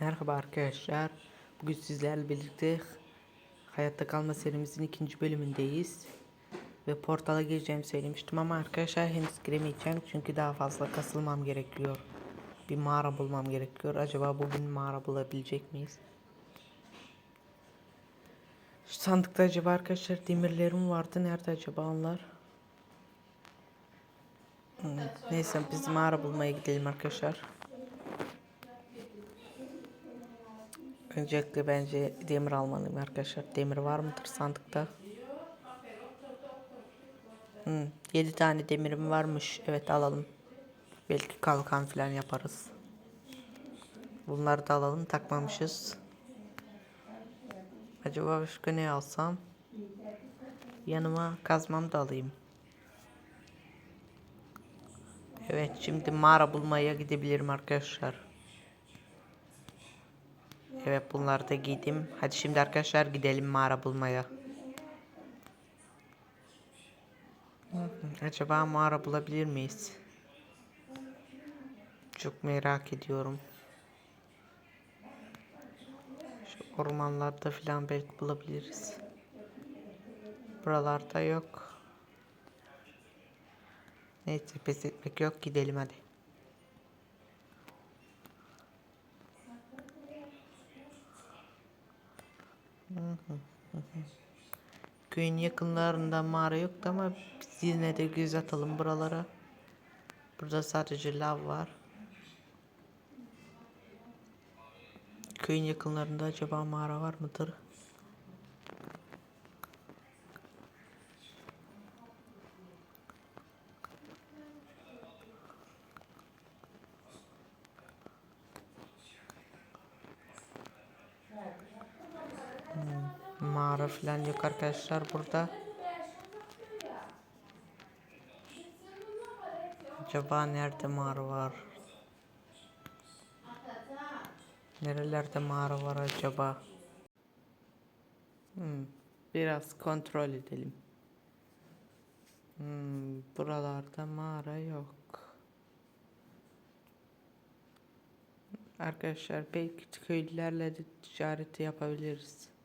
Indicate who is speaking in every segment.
Speaker 1: Merhaba arkadaşlar. Bugün sizlerle birlikte Hayatta Kalma serimizin ikinci bölümündeyiz. Ve portala gireceğimi söylemiştim ama arkadaşlar henüz giremeyeceğim çünkü daha fazla kasılmam gerekiyor. Bir mağara bulmam gerekiyor. Acaba bugün mağara bulabilecek miyiz? Şu sandıkta acaba arkadaşlar demirlerim vardı. Nerede acaba onlar? Hmm, Neyse biz mağara bulmaya gidelim arkadaşlar. Öncelikle bence demir almalıyım arkadaşlar. Demir var mıdır sandıkta? Hmm, 7 tane demirim varmış. Evet alalım. Belki kalkan falan yaparız. Bunları da alalım. Takmamışız. Acaba başka ne alsam? Yanıma kazmam da alayım. Evet şimdi mağara bulmaya gidebilirim arkadaşlar. Evet bunları da giydim. Hadi şimdi arkadaşlar gidelim mağara bulmaya. Acaba mağara bulabilir miyiz? Çok merak ediyorum. Şu ormanlarda falan belki bulabiliriz. Buralarda yok. Neyse pes etmek yok gidelim hadi. Köyün yakınlarında mağara yoktu ama biz yine de göz atalım buralara. Burada sadece lav var. Köyün yakınlarında acaba mağara var mıdır? Mağara falan yok arkadaşlar burada. Acaba nerede mağara var? Nerelerde mağara var acaba? Hmm, biraz kontrol edelim. Hmm, buralarda mağara yok. Arkadaşlar belki köylülerle de ticareti yapabiliriz.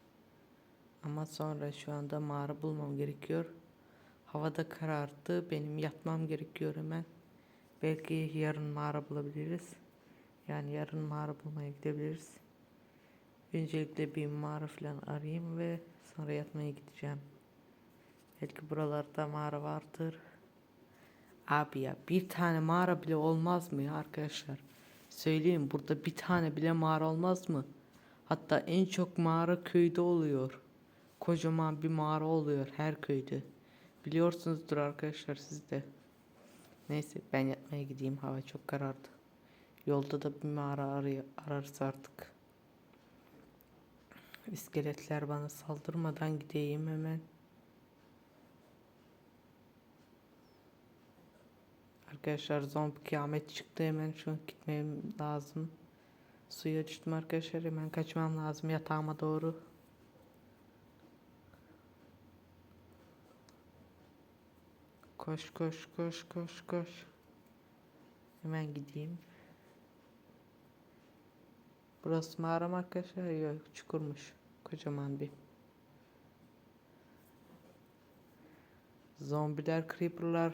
Speaker 1: Ama sonra şu anda mağara bulmam gerekiyor. Havada karardı. Benim yatmam gerekiyor hemen. Belki yarın mağara bulabiliriz. Yani yarın mağara bulmaya gidebiliriz. Öncelikle bir mağara falan arayayım ve sonra yatmaya gideceğim. Belki buralarda mağara vardır. Abi ya bir tane mağara bile olmaz mı ya arkadaşlar? Söyleyeyim burada bir tane bile mağara olmaz mı? Hatta en çok mağara köyde oluyor. Kocaman bir mağara oluyor her köyde. Biliyorsunuzdur arkadaşlar siz de. Neyse ben yatmaya gideyim hava çok karardı. Yolda da bir mağara arıyor, ararız artık. İskeletler bana saldırmadan gideyim hemen. Arkadaşlar zombi kıyamet çıktı hemen şu an gitmem lazım. Suya düştüm arkadaşlar hemen kaçmam lazım yatağıma doğru. Koş koş koş koş koş. Hemen gideyim. Burası mağara mı arkadaşlar? Yok çukurmuş. Kocaman bir. Zombiler, creeperlar.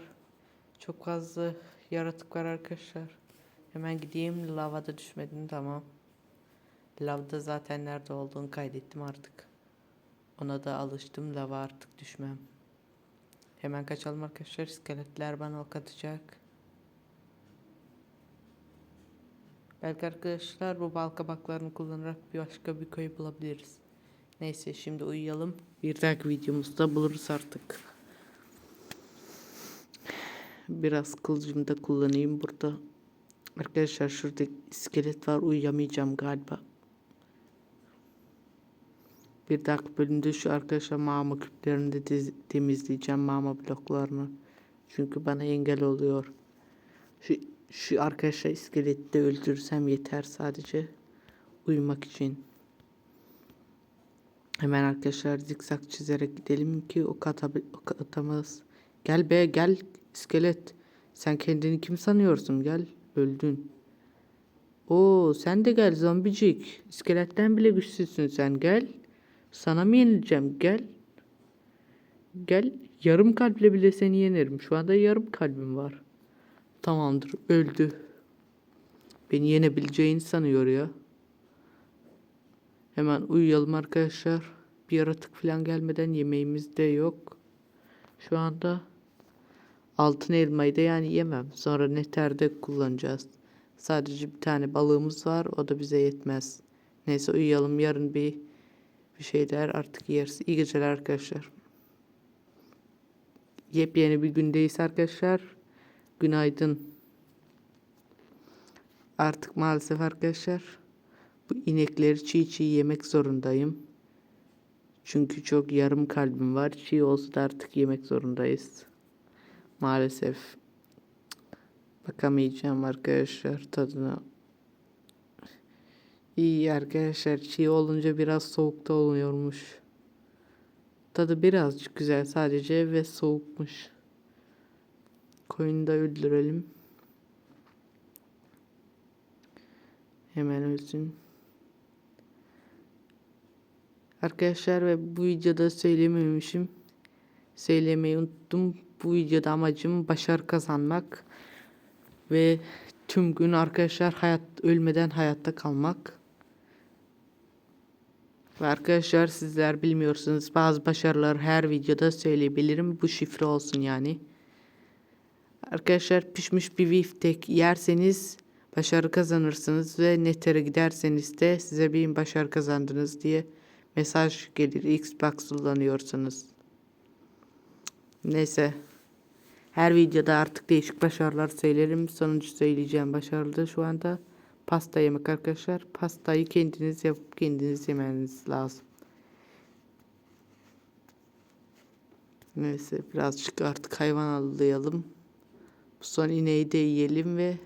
Speaker 1: Çok fazla yaratık var arkadaşlar. Hemen gideyim. Lavada düşmedim tamam. Lavda zaten nerede olduğunu kaydettim artık. Ona da alıştım. Lava artık düşmem. Hemen kaçalım arkadaşlar. İskeletler bana ok atacak. Belki arkadaşlar bu bal kabaklarını kullanarak bir başka bir köy bulabiliriz. Neyse şimdi uyuyalım. Bir dahaki videomuzda buluruz artık. Biraz kılıcımı da kullanayım burada. Arkadaşlar şurada iskelet var. Uyuyamayacağım galiba. Bir dahaki bölümde şu arkadaşlar mağma küplerini de temizleyeceğim mağma bloklarını. Çünkü bana engel oluyor. Şu, şu arkadaşlar iskeleti de öldürürsem yeter sadece uyumak için. Hemen arkadaşlar zikzak çizerek gidelim ki ok, atabi- ok atamaz. Gel be gel iskelet. Sen kendini kim sanıyorsun gel öldün. Oo sen de gel zombicik. İskeletten bile güçsüzsün sen gel. Sana mı yenileceğim gel. Gel yarım kalple bile seni yenerim. Şu anda yarım kalbim var. Tamamdır öldü. Beni yenebileceğini sanıyor ya. Hemen uyuyalım arkadaşlar. Bir yaratık falan gelmeden yemeğimiz de yok. Şu anda altın elmayı da yani yemem. Sonra neterde kullanacağız. Sadece bir tane balığımız var. O da bize yetmez. Neyse uyuyalım. Yarın bir bir şeyler artık yeriz. İyi geceler arkadaşlar. Yepyeni bir gündeyiz arkadaşlar. Günaydın. Artık maalesef arkadaşlar bu inekleri çiğ çiğ yemek zorundayım. Çünkü çok yarım kalbim var. Çiğ olsa da artık yemek zorundayız. Maalesef. Bakamayacağım arkadaşlar tadına. İyi arkadaşlar çiğ olunca biraz soğukta oluyormuş. Tadı birazcık güzel sadece ve soğukmuş. Koyunu da öldürelim. Hemen ölsün. Arkadaşlar ve bu videoda söylememişim. Söylemeyi unuttum. Bu videoda amacım başarı kazanmak ve tüm gün arkadaşlar hayat ölmeden hayatta kalmak. Arkadaşlar sizler bilmiyorsunuz bazı başarılar her videoda söyleyebilirim. Bu şifre olsun yani. Arkadaşlar pişmiş bir biftek yerseniz başarı kazanırsınız ve netere giderseniz de size bir başarı kazandınız diye mesaj gelir. Xbox kullanıyorsanız. Neyse. Her videoda artık değişik başarılar söylerim. Sonuncu söyleyeceğim başarı da şu anda pasta yemek arkadaşlar. Pastayı kendiniz yapıp kendiniz yemeniz lazım. Neyse birazcık artık hayvan avlayalım. Bu son ineği de yiyelim ve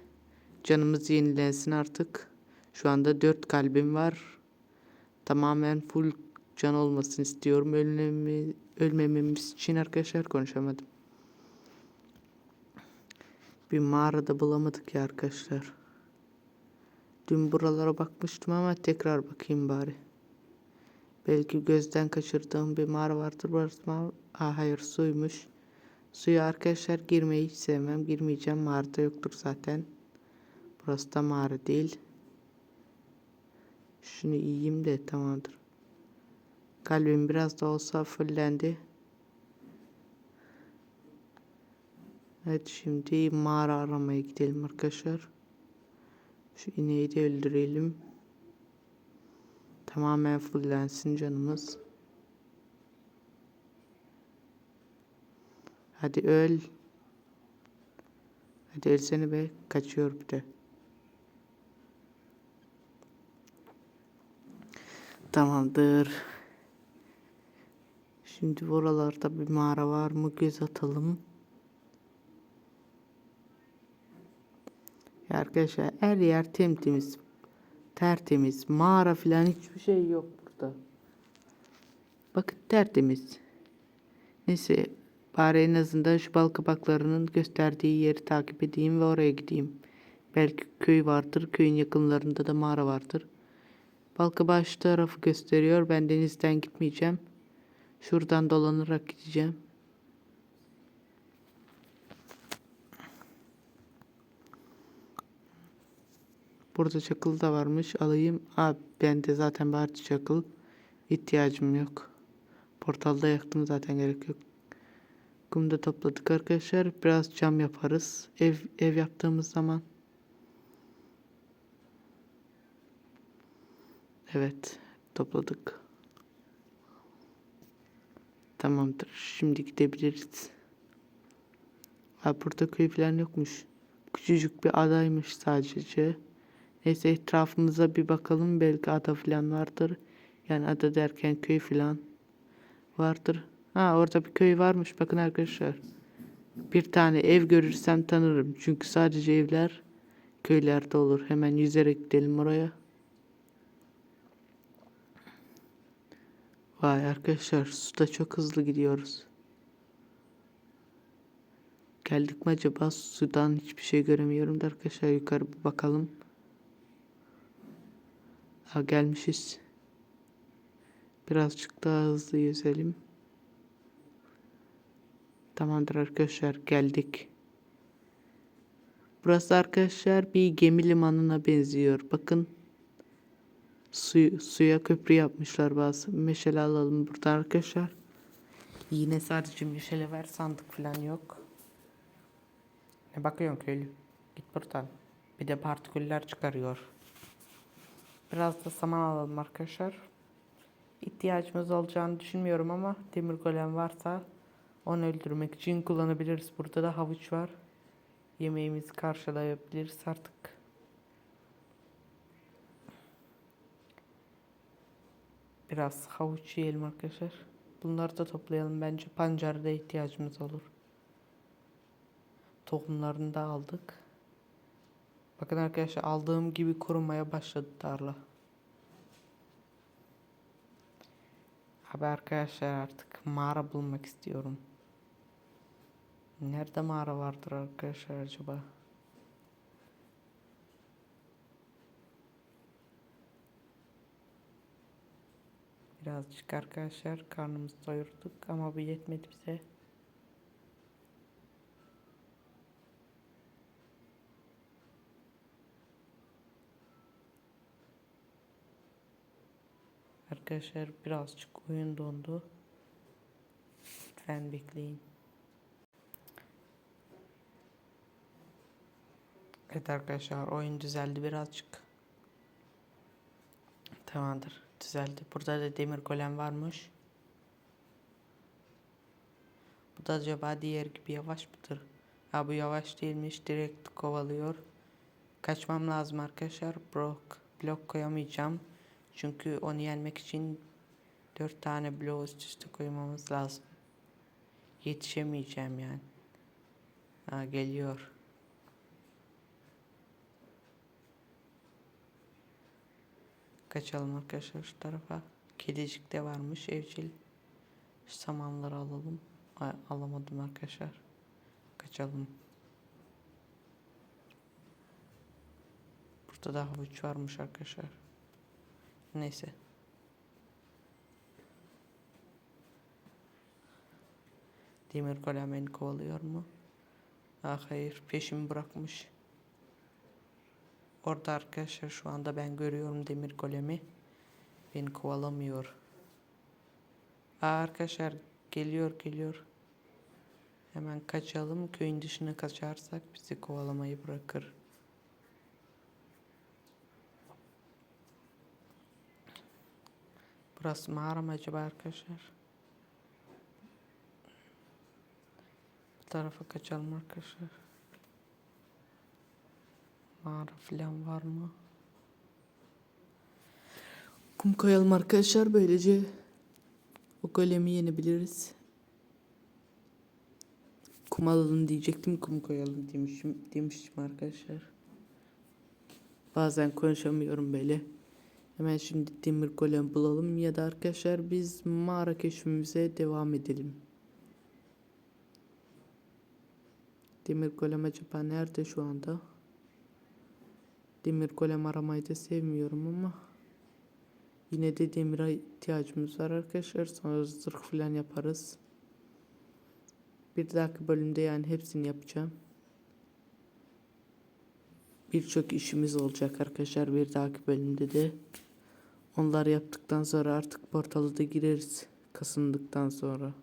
Speaker 1: canımız yenilensin artık. Şu anda dört kalbim var. Tamamen full can olmasını istiyorum. Ölmemi, ölmememiz için arkadaşlar konuşamadım. Bir mağarada bulamadık ya arkadaşlar. Dün buralara bakmıştım ama tekrar bakayım bari. Belki gözden kaçırdığım bir mağara vardır. Burası mağara. Aa, hayır suymuş. Suya arkadaşlar girmeyi hiç sevmem. Girmeyeceğim. Mağarada yoktur zaten. Burası da mağara değil. Şunu yiyeyim de tamamdır. Kalbim biraz da olsa fullendi. Evet şimdi mağara aramaya gidelim arkadaşlar. Şu ineği de öldürelim. Tamamen fullensin canımız. Hadi öl. Hadi ölsene be. Kaçıyor bir de. Tamamdır. Şimdi buralarda bir mağara var mı? Göz atalım. Arkadaşlar her yer temiz. Tertemiz. Mağara falan hiçbir şey yok burada. Bakın tertemiz. Neyse bari en azından şu bal kabaklarının gösterdiği yeri takip edeyim ve oraya gideyim. Belki köy vardır. Köyün yakınlarında da mağara vardır. Balkabağı şu tarafı gösteriyor. Ben denizden gitmeyeceğim. Şuradan dolanarak gideceğim. Burada çakıl da varmış. Alayım. Aa, bende zaten var çakıl. İhtiyacım yok. Portalda yaktım zaten gerek yok. Kum da topladık arkadaşlar. Biraz cam yaparız. Ev ev yaptığımız zaman. Evet. Topladık. Tamamdır. Şimdi gidebiliriz. Ha burada köy falan yokmuş. Küçücük bir adaymış sadece. Neyse etrafımıza bir bakalım. Belki ada falan vardır. Yani ada derken köy falan vardır. Ha orada bir köy varmış. Bakın arkadaşlar. Bir tane ev görürsem tanırım. Çünkü sadece evler köylerde olur. Hemen yüzerek gidelim oraya. Vay arkadaşlar suda çok hızlı gidiyoruz. Geldik mi acaba sudan hiçbir şey göremiyorum da arkadaşlar yukarı bakalım. Ha, gelmişiz. Birazcık daha hızlı yüzelim. Tamamdır arkadaşlar geldik. Burası arkadaşlar bir gemi limanına benziyor. Bakın suyu, suya köprü yapmışlar bazı. Meşale alalım buradan arkadaşlar. Yine sadece meşale var sandık falan yok. Ne bakıyorsun köylü? Git buradan. Bir de partiküller çıkarıyor. Biraz da saman alalım arkadaşlar. İhtiyacımız olacağını düşünmüyorum ama demir golem varsa onu öldürmek için kullanabiliriz. Burada da havuç var. Yemeğimizi karşılayabiliriz artık. Biraz havuç yiyelim arkadaşlar. Bunları da toplayalım. Bence pancarda ihtiyacımız olur. Tohumlarını da aldık. Bakın arkadaşlar aldığım gibi kurumaya başladı tarla. Abi arkadaşlar artık mağara bulmak istiyorum. Nerede mağara vardır arkadaşlar acaba? Birazcık arkadaşlar karnımızı doyurduk ama bu yetmedi bize. Arkadaşlar birazcık oyun dondu. Lütfen bekleyin. Evet arkadaşlar oyun düzeldi birazcık. Tamamdır düzeldi. Burada da demir golem varmış. Bu da acaba diğer gibi yavaş mıdır? Ha bu yavaş değilmiş direkt kovalıyor. Kaçmam lazım arkadaşlar. Blok, blok koyamayacağım. Çünkü onu yenmek için 4 tane blok üst üste koymamız lazım. Yetişemeyeceğim yani. Ha geliyor. Kaçalım arkadaşlar şu tarafa. Kedicik de varmış evcil. Şu samanları alalım. Ay, alamadım arkadaşlar. Kaçalım. Burada da havuç varmış arkadaşlar. Neyse. Demir golem beni kovalıyor mu? Ah hayır peşimi bırakmış. Orada arkadaşlar şu anda ben görüyorum demir golemi. Beni kovalamıyor. Aa, arkadaşlar geliyor geliyor. Hemen kaçalım. Köyün dışına kaçarsak bizi kovalamayı bırakır. Burası mağara mı acaba arkadaşlar? Bu tarafa kaçalım arkadaşlar. Mağara falan var mı? Kum koyalım arkadaşlar böylece o golemi yenebiliriz. Kum alalım diyecektim kum koyalım demişim, demiştim arkadaşlar. Bazen konuşamıyorum böyle. Hemen şimdi demir golem bulalım ya da arkadaşlar biz mağara keşfimize devam edelim. Demir golem acaba nerede şu anda? Demir golem aramayı da sevmiyorum ama yine de demire ihtiyacımız var arkadaşlar. Sonra zırh falan yaparız. Bir dahaki bölümde yani hepsini yapacağım. Birçok işimiz olacak arkadaşlar bir dahaki bölümde de. Onları yaptıktan sonra artık portalı da gireriz. Kasındıktan sonra.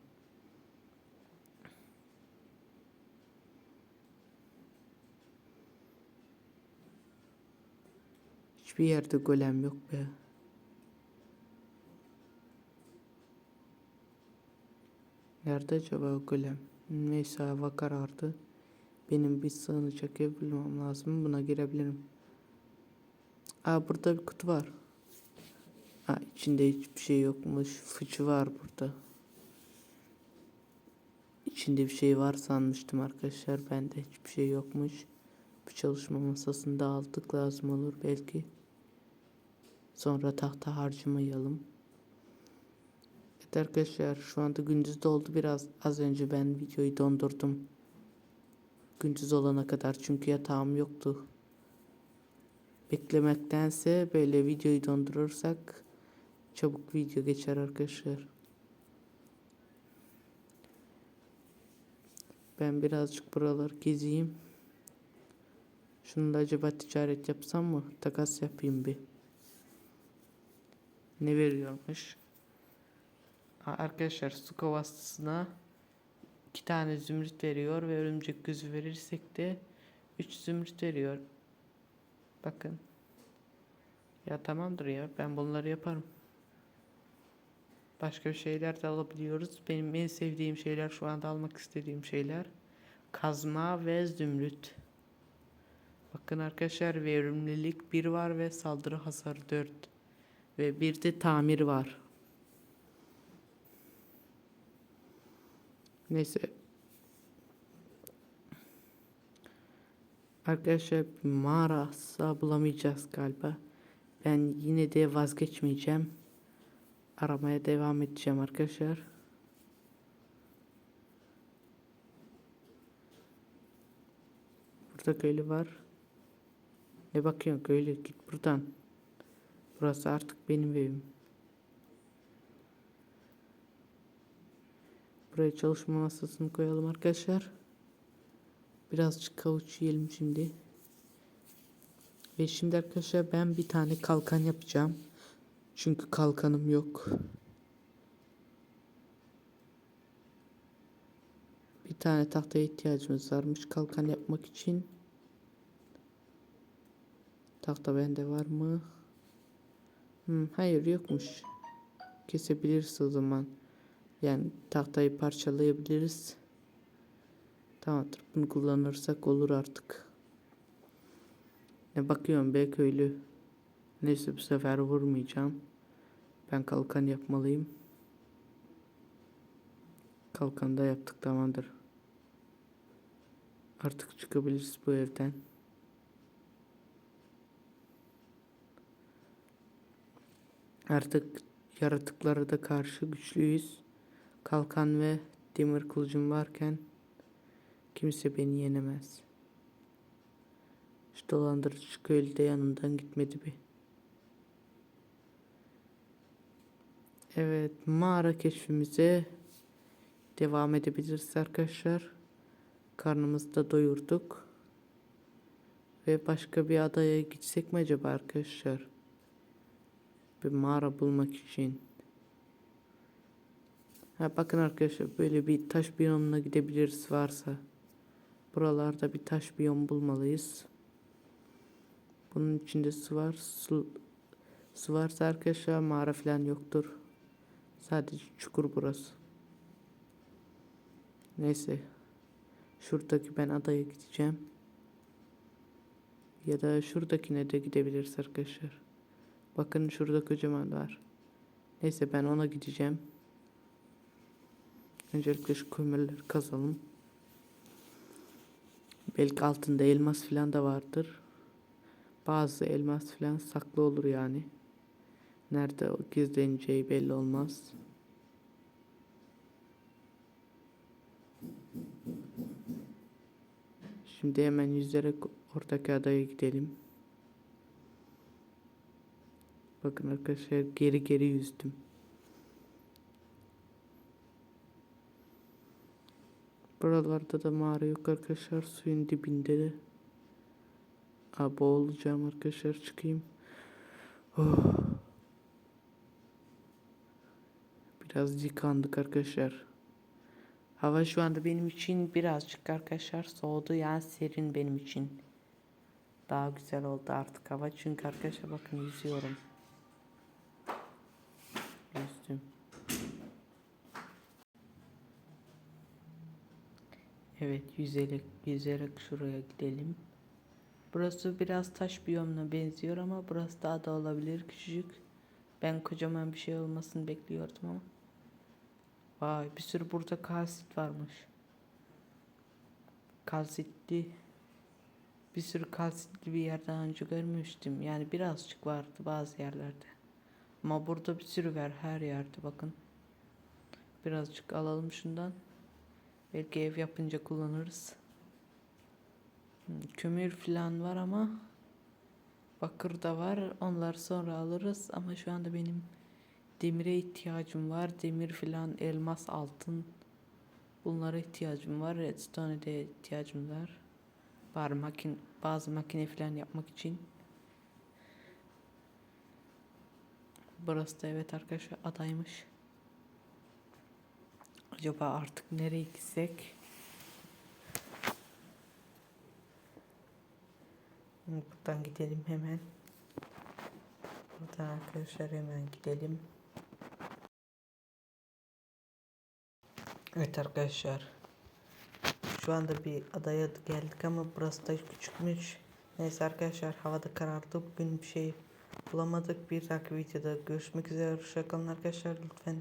Speaker 1: Hiçbir yerde golem yok be. Nerede acaba o golem? Neyse hava karardı. Benim bir sığınacak ev bulmam lazım. Buna girebilirim. Aa burada bir kutu var. Aa içinde hiçbir şey yokmuş. Fıçı var burada. İçinde bir şey var sanmıştım arkadaşlar. Bende hiçbir şey yokmuş. Bir çalışma masasında aldık lazım olur belki. Sonra tahta harcamayalım. Evet arkadaşlar şu anda gündüz doldu biraz. Az önce ben videoyu dondurdum. Gündüz olana kadar çünkü yatağım yoktu. beklemektense böyle videoyu dondurursak çabuk video geçer arkadaşlar. Ben birazcık buralar gezeyim. Şunu da acaba ticaret yapsam mı? Takas yapayım bir. Ne veriyormuş? Ha, Arkadaşlar su kovasına iki tane zümrüt veriyor ve örümcek gözü verirsek de 3 zümrüt veriyor. Bakın. Ya tamamdır ya ben bunları yaparım. Başka şeyler de alabiliyoruz. Benim en sevdiğim şeyler şu anda almak istediğim şeyler kazma ve zümrüt. Bakın arkadaşlar verimlilik 1 var ve saldırı hasarı 4. Ve bir de tamir var. Neyse. Arkadaşlar mağara bulamayacağız galiba. Ben yine de vazgeçmeyeceğim. Aramaya devam edeceğim arkadaşlar. Burada köylü var. Ne bakıyorsun köylü git buradan. Burası artık benim evim. Buraya çalışma masasını koyalım arkadaşlar. Birazcık kavuç yiyelim şimdi. Ve şimdi arkadaşlar ben bir tane kalkan yapacağım. Çünkü kalkanım yok. Bir tane tahtaya ihtiyacımız varmış kalkan yapmak için. Tahta bende var mı? Hmm, hayır yokmuş. Kesebiliriz o zaman. Yani tahtayı parçalayabiliriz. Tamamdır. Bunu kullanırsak olur artık. Ne bakıyorum be köylü. Neyse bu sefer vurmayacağım. Ben kalkan yapmalıyım. Kalkan da yaptık tamamdır. Artık çıkabiliriz bu evden. Artık yaratıklara da karşı güçlüyüz. Kalkan ve demir kılıcım varken kimse beni yenemez. Şu dolandırıcı köylü de yanından gitmedi bir. Evet mağara keşfimize devam edebiliriz arkadaşlar. Karnımızı da doyurduk. Ve başka bir adaya gitsek mi acaba arkadaşlar? Bir mağara bulmak için. Ha, bakın arkadaşlar böyle bir taş biyomuna gidebiliriz varsa. Buralarda bir taş biyom bulmalıyız. Bunun içinde su var. Su, su varsa arkadaşlar mağara falan yoktur. Sadece çukur burası. Neyse. Şuradaki ben adaya gideceğim. Ya da şuradakine de gidebiliriz arkadaşlar. Bakın şurada kocaman var. Neyse ben ona gideceğim. Öncelikle şu kömürleri kazalım. Belki altında elmas falan da vardır. Bazı elmas falan saklı olur yani. Nerede gizleneceği belli olmaz. Şimdi hemen yüzerek oradaki adaya gidelim. Bakın arkadaşlar geri geri yüzdüm. Buralarda da mağara yok arkadaşlar. Suyun dibinde de. Aa, boğulacağım arkadaşlar çıkayım. Oh. Biraz yıkandık arkadaşlar. Hava şu anda benim için birazcık arkadaşlar soğudu. Yani serin benim için. Daha güzel oldu artık hava. Çünkü arkadaşlar bakın yüzüyorum. Yüzdüm. Evet yüzerek, yüzerek şuraya gidelim. Burası biraz taş biyomuna benziyor ama burası daha da olabilir küçücük. Ben kocaman bir şey olmasını bekliyordum ama. Vay bir sürü burada kalsit varmış. Kalsitli bir sürü kalsitli bir yer daha önce görmüştüm. Yani birazcık vardı bazı yerlerde. Ama burada bir sürü var her yerde bakın. Birazcık alalım şundan. Belki ev yapınca kullanırız. Hmm, Kömür falan var ama Bakır da var. Onları sonra alırız ama şu anda benim demire ihtiyacım var. Demir filan, elmas, altın bunlara ihtiyacım var. Redstone'e de ihtiyacım var. Bari makin, bazı makine filan yapmak için. Burası da evet arkadaşlar adaymış. Acaba artık nereye gitsek? Buradan gidelim hemen. Buradan arkadaşlar hemen gidelim. Evet arkadaşlar. Şu anda bir adaya geldik ama burası da küçükmüş. Neyse arkadaşlar havada karardı. Bugün bir şey bulamadık. Bir dahaki videoda görüşmek üzere. Hoşçakalın arkadaşlar. Lütfen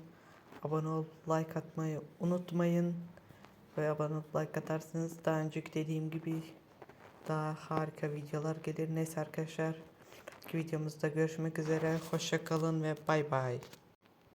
Speaker 1: abone olup like atmayı unutmayın. Ve abone olup like atarsanız daha önceki dediğim gibi daha harika videolar gelir. Neyse arkadaşlar. Videomuzda görüşmek üzere. Hoşçakalın ve bay bay.